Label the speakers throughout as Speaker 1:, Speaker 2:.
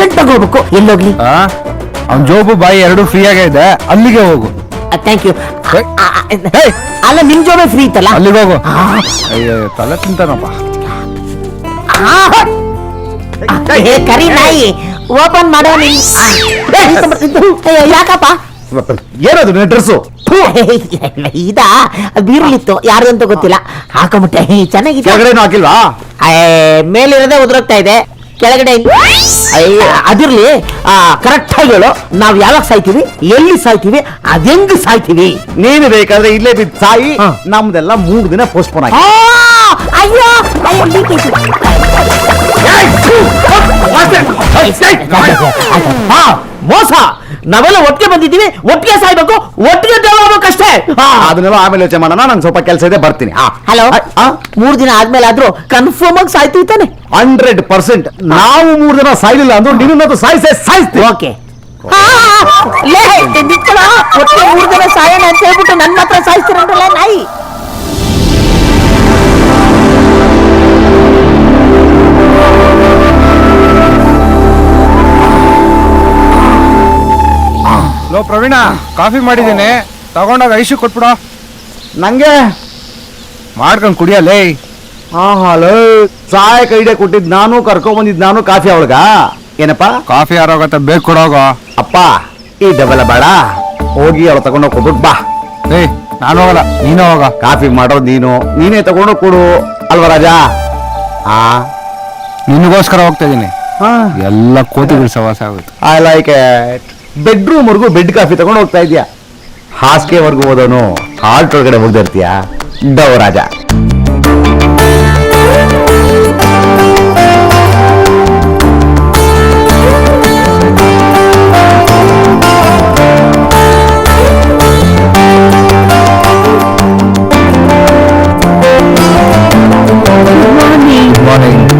Speaker 1: Urgent ಆಗಿ ಹೋಗ್ಬೇಕು. ಎಲ್ಲೋಗ್ಲಿ.
Speaker 2: ಅವ್ನ ಜೋಬು ಬಾಯಿ ಎರಡು ಫ್ರೀ ಆಗೇ ಇದೆ. ಅಲ್ಲಿಗೆ ಹೋಗು.
Speaker 1: Thank you. ಅಲ್ಲ ನಿಮ್ ಜೋಬೆ ಫ್ರೀ ಇತ್ತಲ್ಲ?
Speaker 2: ಅಲ್ಲಿಗೆ ಹೋಗು. ಅಯ್ಯೋ ತಲೆ ತಿಂತಾನಪ್ಪ.
Speaker 1: ಏ, ಕರಿ ನಾಯಿ. ಓಪನ್ ಮಾಡೋ ಯಾಕಪ್ಪ?
Speaker 3: ಏನದು ನಿನ್ನ ಡ್ರೆಸ್ಸು
Speaker 1: ಇದಾ? ಬೀರ್ಲಿತ್ತು. ಯಾರು ಅಂತ ಗೊತ್ತಿಲ್ಲ. ಹಾಕೊಂಬಿಟ್ಟೆ. ಚೆನ್ನಾಗಿದೆ
Speaker 3: ಹಾಕಿಲ್ವಾ?
Speaker 1: ಮೇಲಿರೋದೇ ಉದುರೋಗ್ತಾ ಇದೆ. ಕೆಳಗಡೆ ಇನ್ನು- ಅಯ್ಯ, ಅದಿರ್ಲಿ. ಕರೆಕ್ಟ್ ಆಗಿ ಹೇಳು. ನಾವ್ ಯಾವಾಗ ಸಾಯ್ತೀವಿ? ಎಲ್ಲಿ ಸಾಯ್ತೀವಿ? ಅದೆಂಗ್ ಸಾಯ್ತೀವಿ?
Speaker 3: ನೀನು ಬೇಕಾದ್ರೆ ಇಲ್ಲೇ ಬಿದ್ದು ಸಾಯಿ.
Speaker 1: ಹಾ.
Speaker 3: ನಮ್ದೆಲ್ಲ ಮೂರು ದಿನ ಪೋಸ್ಟ್ಪೋನ್ ಆಗಿ
Speaker 1: ಆ, ಅಯ್ಯೋ ಅಯ್ಯೋ leakage. ಆ, ಮೋಸ. ನಾವೆಲ್ಲ ಒಟ್ಟಿಗೆ ಬಂದಿದ್ದೀವಿ ಒಟ್ಟಿಗೆ ಸಾಯ್ಬೇಕು ಒಟ್ಟಿಗೆ ಅಷ್ಟೇ
Speaker 3: ಅದನ್ನೆಲ್ಲ ಆಮೇಲೆ ಯೋಚನೆ ಮಾಡೋಣ ನಂಗೆ ಸ್ವಲ್ಪ ಕೆಲಸ ಇದೆ ಬರ್ತೀನಿ.
Speaker 1: ಹಲೋ ಮೂರ್ ದಿನ ಆದ್ಮೇಲೆ ಆದ್ರೂ ಕನ್ಫರ್ಮ್ ಆಗಿ ಸಾಯ್ತೀವಿ ತಾನೆ
Speaker 3: ಹಂಡ್ರೆಡ್ ಪರ್ಸೆಂಟ್ ನಾವು ಮೂರು ದಿನ ಸಾಯ್ಲಿಲ್ಲ ಅಂದ್ರೆ ನಿನ್ನದು ಸಾಯಿಸೇ ಸಾಯಿಸ್ತೀವಿ
Speaker 1: ಓಕೆ ಲೇ ನಿಂತ್ಕೊಳ ಒಟ್ಟಿಗೆ ಮೂರ್ ದಿನ ಸಾಯೋಣ ಅಂತ ಹೇಳ್ಬಿಟ್ಟು ನನ್ನ ಮಾತ್ರ ಸಾಯಿಸ್ತೀರಲ್ಲ ನಾಯಿ.
Speaker 2: ಲೋ ಪ್ರವೀಣ ಕಾಫಿ ಮಾಡಿದ್ದೀನಿ. ತಗೊಂಡಾಗ ಐಶು ಕೊಟ್ಬಿಡು.
Speaker 3: ನಂಗೆ?
Speaker 2: ಮಾಡ್ಕೊಂಡು ಕುಡಿಯಲೇ
Speaker 3: ಹಾ ಹಲೋ ಸಹಾಯಕ ಐಡಿಯಾ ಕೊಟ್ಟಿದ್ ನಾನು ಕರ್ಕೊಂಡ್ ಬಂದಿದ್ ನಾನು ಕಾಫಿ ಅವಳಗ. ಏನಪ್ಪ?
Speaker 2: ಕಾಫಿ ಯಾರೋಗತ್ತ ಬೇಕು ಕೊಡೋಗೋ
Speaker 3: ಅಪ್ಪ ಈ ಡಬಲ ಬೇಡ. ಹೋಗಿ ಅವಳು ತಗೊಂಡೋಗಿ ಕೊಟ್ಬಿಟ್ ಬಾ.
Speaker 2: ಏಯ್ ನಾನು ಹೋಗಲ್ಲ ನೀನು ಹೋಗ.
Speaker 3: ಕಾಫಿ ಮಾಡೋದು ನೀನು. ನೀನೇ ತಗೊಂಡು ಕೊಡು ಅಲ್ವಾ ರಾಜ? ಆ
Speaker 2: ನಿನಗೋಸ್ಕರ ಹೋಗ್ತಾ ಇದ್ದೀನಿ
Speaker 3: ಹಾ.
Speaker 2: ಎಲ್ಲ ಕೋತಿಗಳು ಸವಾಸ ಆಗುತ್ತೆ
Speaker 3: ಐ ಲೈಕ್ ಬೆಡ್ರೂಮ್ ವರ್ಗು ಬೆಡ್ ಕಾಫಿ ತಗೊಂಡು ಹೋಗ್ತಾ ಇದೀಯ? ಹಾಸಿಗೆವರೆಗೂ ಹೋದವನು ಹಾಲ್ಟ್ ಒಳಗಡೆ ಹೋಗ್ದಿರ್ತೀಯ ಡವ್ ರಾಜ.
Speaker 2: ಮಾರ್ನಿಂಗ್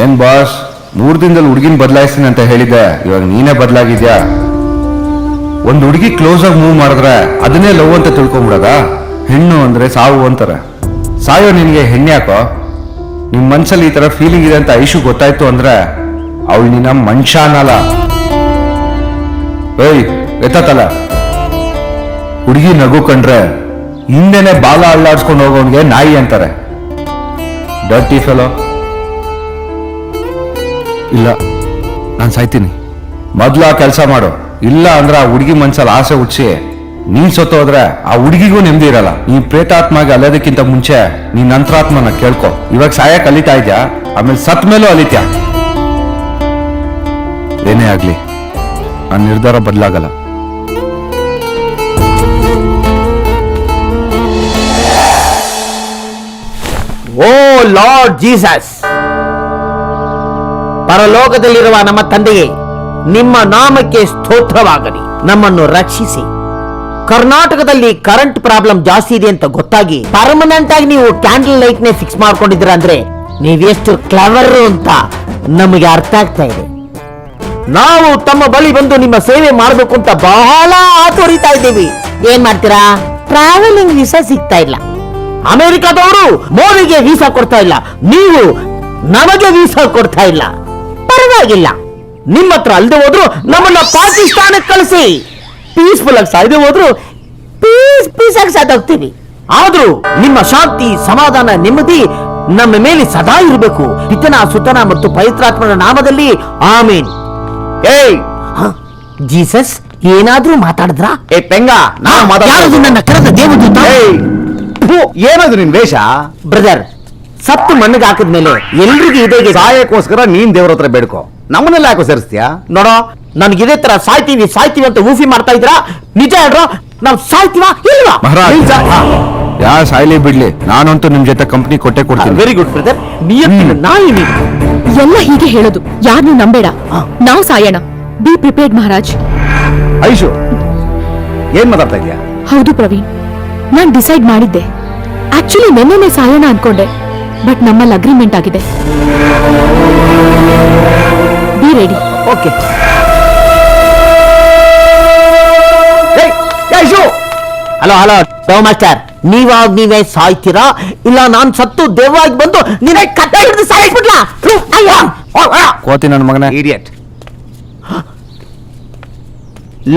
Speaker 3: ಏನ್ ಬಾಸ್ ಮೂರ್ ದಿನದಲ್ಲಿ ಹುಡುಗಿನ ಬದಲಾಯಿಸ್ತೀನಿ ಅಂತ ಹೇಳಿದ್ದೆ. ಇವಾಗ ನೀನೇ ಬದಲಾಗಿದ್ಯಾ? ಒಂದು ಹುಡುಗಿ ಕ್ಲೋಸ್ ಆಗಿ ಮೂವ್ ಮಾಡಿದ್ರೆ ಅದನ್ನೇ ಲವ್ ಅಂತ ತಿಳ್ಕೊಂಬಿಡದ? ಹೆಣ್ಣು ಅಂದ್ರೆ ಸಾವು ಅಂತಾರೆ. ಸಾಯೋ ನಿನಗೆ ಹೆಣ್ಣ್ಯಾಕೋ ನಿಮ್ ಮನ್ಸಲ್ಲಿ ಈ ತರ ಫೀಲಿಂಗ್ ಇದೆ ಅಂತ ಐಶು ಗೊತ್ತಾಯ್ತು ಅಂದ್ರೆ ಅವಳು ನಿನ್ನ ಮನುಷ್ಯ ಅನ್ನಲ್ಲ. ಏಯ್, ಎತ್ತತ್ತಲ್ಲ? ಹುಡುಗಿ ನಗು ಕಂಡ್ರೆ ಹಿಂದೆನೆ ಬಾಲ ಅಳ್ಳಾಡ್ಸ್ಕೊಂಡು ಹೋಗೋನ್ಗೆ ನಾಯಿ ಅಂತಾರೆ. ಡರ್ಟಿ ಫೆಲೋ ಇಲ್ಲ, ನಾನು ಸಾಯ್ತೀನಿ. ಮೊದ್ಲು ಆ ಕೆಲಸ ಮಾಡು. ಇಲ್ಲ ಅಂದ್ರೆ ಆ ಹುಡುಗಿ ಮನ್ಸಲ್ಲಿ ಆಸೆ ಹುಟ್ಟಿಸಿ ನೀನ್ ಸತ್ತೋದ್ರೆ ಆ ಹುಡುಗಿಗೂ ನೆಮ್ಮದಿ ಇರಲ್ಲ. ಈ ಪ್ರೇತಾತ್ಮಗೆ ಅಲ್ಲೋದಕ್ಕಿಂತ ಮುಂಚೆ ನೀ ನಂತರಾತ್ಮನ ಕೇಳ್ಕೊ. ಇವಾಗ ಸಾಯಕ್ ಅಲಿತಾ ಇದ್ಯಾ? ಆಮೇಲೆ ಸತ್ ಮೇಲೂ ಅಲಿತ್ಯಾ? ಏನೇ ಆಗ್ಲಿ ಆ ನಿರ್ಧಾರ ಬದಲಾಗಲ್ಲ.
Speaker 1: Oh lord Jesus. ಪರಲೋಕದಲ್ಲಿರುವ ನಮ್ಮ ತಂದೆಯೇ, ನಿಮ್ಮ ನಾಮಕ್ಕೆ ಸ್ತೋತ್ರವಾಗಲಿ. ನಮ್ಮನ್ನು ರಕ್ಷಿಸಿ. ಕರ್ನಾಟಕದಲ್ಲಿ ಕರೆಂಟ್ ಪ್ರಾಬ್ಲಮ್ ಜಾಸ್ತಿ ಇದೆ ಅಂತ ಗೊತ್ತಾಗಿ ಪರ್ಮನೆಂಟ್ ಆಗಿ ನೀವು ಕ್ಯಾಂಡಲ್ ಲೈಟ್ ನೇ ಫಿಕ್ಸ್ ಮಾಡ್ಕೊಂಡಿದ್ದೀರ ಅಂದ್ರೆ ನೀವೆಷ್ಟು ಕ್ಲವರ್ ಅಂತ ನಮಗೆ ಅರ್ಥ ಆಗ್ತಾ ಇದೆ. ನಾವು ತಮ್ಮ ಬಳಿ ಬಂದು ನಿಮ್ಮ ಸೇವೆ ಮಾಡಬೇಕು ಅಂತ ಬಹಳ ಆತೋರಿತಾ ಇದ್ದೀವಿ. ಏನ್ ಮಾಡ್ತೀರಾ? ಟ್ರಾವೆಲಿಂಗ್ ವೀಸಾ ಸಿಗ್ತಾ ಇಲ್ಲ. ಅಮೆರಿಕದವರು ಮೋದಿಗೆ ವೀಸಾ ಕೊಡ್ತಾ ಇಲ್ಲ. ನೀವು ನಮಗೆ ವೀಸಾ ಕೊಡ್ತಾ ಇಲ್ಲ. ಪರವಾಗಿಲ್ಲ. ನಿಮ್ಮ ಹತ್ರ ಅಲ್ಲದೆ ಹೋದ್ರು ನಮ್ಮನ್ನ ಪಾಕಿಸ್ತಾನಕ್ಕೆ ಕಳಿಸಿ. ಪೀಸ್ಫುಲ್ ಆಗಿ ಸಾಯ್ದೆ ಹೋದ್ರು ಪೀಸ್ ಪೀಸ್ ಆಗಿ ಸಾಧಾಗ್ತೀವಿ ಆದ್ರೂ ನಿಮ್ಮ ಶಾಂತಿ ಸಮಾಧಾನ ನೆಮ್ಮದಿ ನಮ್ಮ ಮೇಲೆ ಸದಾ ಇರಬೇಕು. ಇತನ ಸುತನ ಮತ್ತು ಪವಿತ್ರಾತ್ಮನ ನಾಮದಲ್ಲಿ ಆಮೇನ್.
Speaker 3: ಏಯ್!
Speaker 1: ಜೀಸಸ್ ಏನಾದ್ರೂ ಮಾತಾಡಿದ್ರ?
Speaker 3: ಏ ಪೆಂಗ ನಾ
Speaker 1: ಮಾತಾಡ ನನ್ನ ಕರೆದ ದೇವದೂತ?
Speaker 3: ಏನಾದ್ರು ನಿನ್ ವೇಷ
Speaker 1: ಬ್ರದರ್ ಸತ್ತು ಮಣ್ಣಿಗೆ ಹಾಕಿದ್ಮೇಲೆ ಎಲ್ರಿಗೂ ಇದೇ ಸಹಾಯಕ್ಕೋಸ್ಕರ
Speaker 3: ಸಾಯಕ್ಕೋಸ್ಕರ ನೀನ್ ದೇವ್ರ ಹತ್ರ ಬೇಡ್ಕೊ. ನಮ್ಮನ್ನೆಲ್ಲ ಯಾಕೋ ಸೇರಿಸ್ತೀಯಾ?
Speaker 1: ನೋಡೋ ನನ್ಗೆ ಇದೇ ತರ ಸಾಯ್ತೀವಿ ಸಾಯ್ತೀವಿ ಅಂತ ಊಫಿ ಮಾಡ್ತಾ ಇದ್ರ ನಿಜ ಹೇಳ್ರೋ ನಾವ್ ಸಾಯ್ತೀವಾ ಇಲ್ವಾ?
Speaker 3: ಮಹಾರಾಜ್ ಯಾ ಸಾಯ್ಲಿ ಬಿಡ್ಲಿ. ನಾನಂತೂ ನಿಮ್ ಜೊತೆ ಕಂಪ್ನಿ ಕೊಟ್ಟೆ ಕೊಡ್ತೀನಿ.
Speaker 1: ವೆರಿ ಗುಡ್ ಬ್ರದರ್ ನಿಯತ್ತಿನ ನಾಯಿ
Speaker 4: ಎಲ್ಲ ಹೀಗೆ ಹೇಳೋದು ಯಾರನ್ನೂ ನಂಬೇಡ. ನಾವು ಸಾಯೋಣ. Be prepared Maharaj.
Speaker 3: ಐಶು ಏನ್ ಮಾತಾಡ್ತಾ ಇದೀಯಾ?
Speaker 4: ಹೌದು ಪ್ರವೀಣ್ ನಾನ್ ಡಿಸೈಡ್ ಮಾಡಿದ್ದೆ. ಆಕ್ಚುಲಿ ನೆನ್ನೆನೆ ಸಾಯೋಣ ಅನ್ಕೊಂಡೆ. ಬಟ್ ನಮ್ಮಲ್ಲಿ ಅಗ್ರಿಮೆಂಟ್ ಆಗಿದೆ. Be ready
Speaker 1: okay hello hello Dow master ನೀವಾಗ ನೀವೇ ಸಾಯ್ತೀರಾ? ಇಲ್ಲ ನಾನ್ ಸತ್ತು ದೇವಾಗಿ ಬಂದು ನೀನೇ ಕಟ್ಟ ಹಿಡಿದು ಸಾಯಿಸ್ಬಿಡ್ಲಾ ಅಯ್ಯೋ!
Speaker 3: ಕೋತಿ ನನ್ನ ಮಗನೇ. ಇಡಿಯಟ್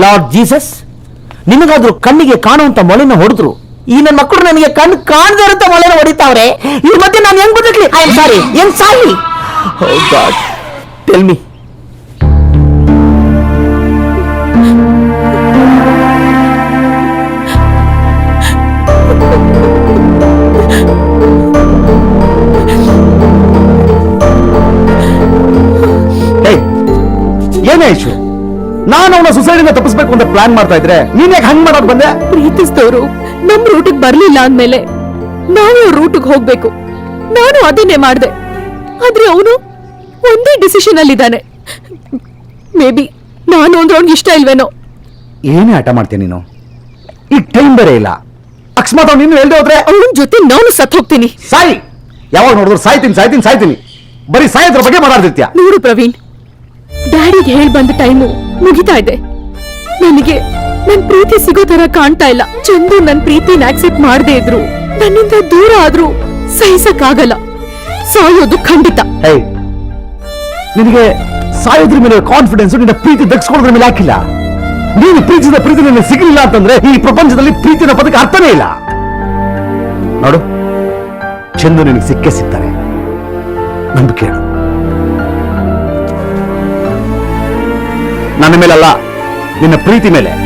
Speaker 1: ಲಾರ್ಡ್ ಜೀಸಸ್ ನಿಮಗಾದ್ರೂ ಕಣ್ಣಿಗೆ ಕಾಣುವಂತ ಮೊಳೆನ ಹೊಡೆದ್ರು? ಈ ನನ್ನ ಮಕ್ಕಳು ನನಗೆ ಕಣ್ಣು ಕಾಣದೇ ಇರುತ್ತ ಮೊಳೆನ ಹೊಡಿತಾವ್ರೆ ಇವ್ರ ಮಧ್ಯೆ ನಾನು ಹೆಂಗ್ ಬದುಕ್ಲಿ ಐ ಆಮ್ ಸಾರಿ ಹೆಂಗ್ ಸಾಯಿ ಗಾಡ್ ಟೆಲ್ ಮಿ
Speaker 3: ಏನೇ ಐಶು ನಾನು ಅವನ ಸುಸೈಡಿಂದ ತಪ್ಪಿಸ್ಬೇಕು ಅಂತ ಪ್ಲಾನ್ ಮಾಡ್ತಾ ಇದ್ರೆ ನೀನ್ ಯಾಕೆ ಹಂಗ್ ಮಾಡೋಕ್ ಬಂದೆ?
Speaker 4: ಪ್ರೀತಿಸಿದವರು ನಮ್ ರೂಟಿಗೆ ಬರ್ಲಿಲ್ಲ ಅಂದ್ಮೇಲೆ ನಾವು ರೂಟಿಗೆ ಹೋಗ್ಬೇಕು. ನಾನು ಅದನ್ನೇ ಮಾಡಿದೆ. ಆದ್ರೆ ಅವನು ಒಂದೇ ಡಿಸಿಷನ್ ಅಲ್ಲಿದ್ದಾನೆ ಮೇ ಬಿ ನಾನು ಅಂದ್ರೆ ಅವ್ನಿಗೆ ಇಷ್ಟ ಇಲ್ವೇನೋ.
Speaker 3: ಏನೇ ಆಟ ಮಾಡ್ತೀನಿ ನೀನು? ಈಗ ಟೈಮ್ ಬೇರೆ ಇಲ್ಲ. ಅಕಸ್ಮಾತ್ ಅವ್ನು ನೀನು ಹೇಳ್ದೆ ಹೋದ್ರೆ?
Speaker 4: ಅವನ ಜೊತೆ ನಾನು ಸತ್ ಹೋಗ್ತೀನಿ.
Speaker 3: ಸಾಯಿ! ಯಾವಾಗ ನೋಡಿದ್ರು ಸಾಯ್ತೀನಿ ಸಾಯ್ತೀನಿ ಸಾಯ್ತೀನಿ. ಬರೀ ಸಾಯೋದ್ರ ಬಗ್ಗೆ ಮಾತಾಡ್ತಿರ್ತೀಯ?
Speaker 4: ನೋಡು ಪ್ರವೀಣ್ ಡ್ಯಾಡಿಗೆ ಹೇಳ್ ಬಂದ ಟೈಮು ಮುಗಿತಾ ಇದೆ. ನನಗೆ ನನ್ ಪ್ರೀತಿ ಸಿಗೋ ತರ ಕಾಣ್ತಾ ಇಲ್ಲ. ಚಂದು ನನ್ ಪ್ರೀತಿನ ಆಕ್ಸೆಪ್ಟ್ ಮಾಡದೇ ಇದ್ರು. ನನ್ನಿಂದ ದೂರ ಆದ್ರೂ ಸಹಿಸಕ್ಕಾಗಲ್ಲ. ಸಾಯೋದು ಖಂಡಿತ.
Speaker 3: ಹೇ ನಿನಗೆ ಸಾಯೋದ್ರ ಮೇಲೆ ಕಾನ್ಫಿಡೆನ್ಸ್ ನಿನ್ನ ಪ್ರೀತಿ ದಕ್ಸ್ಕೊಳ್ಳೋದ್ರ ಮೇಲೆ ಹಾಕಿಲ್ಲ ನೀನು ಪ್ರೀತಿಸಿದ ಪ್ರೀತಿ ನನಗೆ ಸಿಗಲಿಲ್ಲ ಅಂತಂದ್ರೆ ಈ ಪ್ರಪಂಚದಲ್ಲಿ ಪ್ರೀತಿನ ಪದಕ್ಕೆ ಅರ್ಥನೇ ಇಲ್ಲ. ನೋಡು ಚಂದು ನಿನಗೆ ಸಿಕ್ಕೇ ಸಿಗ್ತಾನೆ. ನಂಬಿಕೆ ಇಡು. ನನ್ನ ಮೇಲಲ್ಲ ನಿನ್ನ ಪ್ರೀತಿ ಮೇಲೆ.